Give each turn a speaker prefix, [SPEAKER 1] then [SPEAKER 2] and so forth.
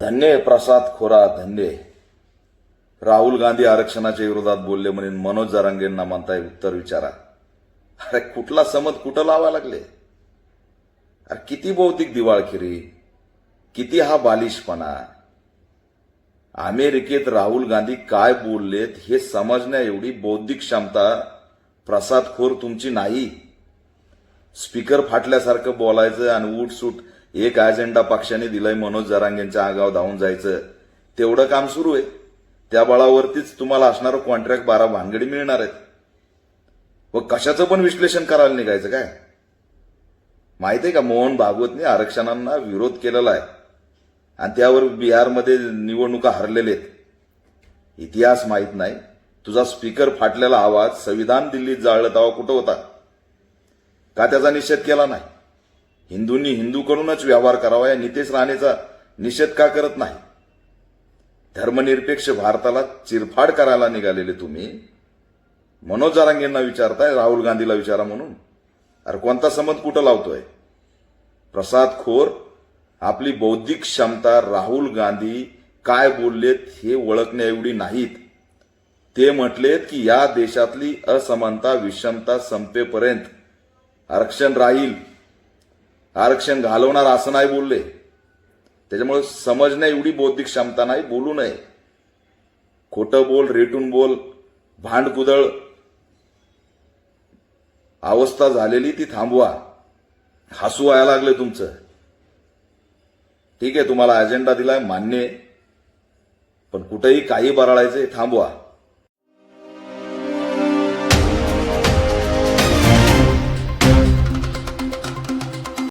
[SPEAKER 1] धन्य प्रसाद खोरा धन्य राहुल गांधी आरक्षणाच्या विरोधात बोलले म्हणून मनोज जरांगेंना म्हणताय उत्तर विचारा. अरे कुठला समज कुठं लावा लागले? अरे किती बौद्धिक दिवाळखिरी किती हा बालिशपणा. अमेरिकेत राहुल गांधी काय बोललेत हे समजण्या एवढी बौद्धिक क्षमता प्रसादखोर तुमची नाही. स्पीकर फाटल्यासारखं बोलायचं आणि उठसूट एक अजेंडा पक्षाने दिलाय मनोज जरांगेंच्या आगाव धावून जायचं. तेवढं काम सुरू आहे. त्या बळावरतीच तुम्हाला असणारं कॉन्ट्रॅक्ट बारा भानगडी मिळणार आहेत. व कशाचं पण विश्लेषण करायला निघायचं काय? माहिती आहे का मोहन भागवतने आरक्षणांना विरोध केलेला आहे. आणि त्यावर बिहारमध्ये निवडणुका हरलेले आहेत. इतिहास माहीत नाही. तुझा स्पीकर फाटलेला आवाज संविधान दिल्लीत जाळलं तेव्हा कुठं होता? का त्याचा निषेध केला नाही? हिंदूंनी हिंदूकडूनच व्यवहार करावा या नितेश राणेचा निषेध का करत नाही? धर्मनिरपेक्ष भारताला चिरफाड करायला निघालेले तुम्ही? मनोज जारांगेंना विचारताय राहुल गांधीला विचारा म्हणून. अरे कोणता समज कुठं लावतोय? प्रसाद खोर आपली बौद्धिक क्षमता राहुल गांधी काय बोललेत हे ओळखण्या एवढी नाहीत. ते म्हटलेत की या देशातली असमानता विषमता संपेपर्यंत आरक्षण राहील. आरक्षण घालवणार असं नाही बोलले. त्याच्यामुळे समजणे एवढी बौद्धिक क्षमता नाही बोलू नये. खोटं बोल रेटून बोल भांडकुदळ अवस्था झालेली ती थांबवा. हसू व्हायला लागले तुमचं. ठीक आहे तुम्हाला अजेंडा दिलाय मान्य पण कुठेही काही बराळायचं हे थांबवा.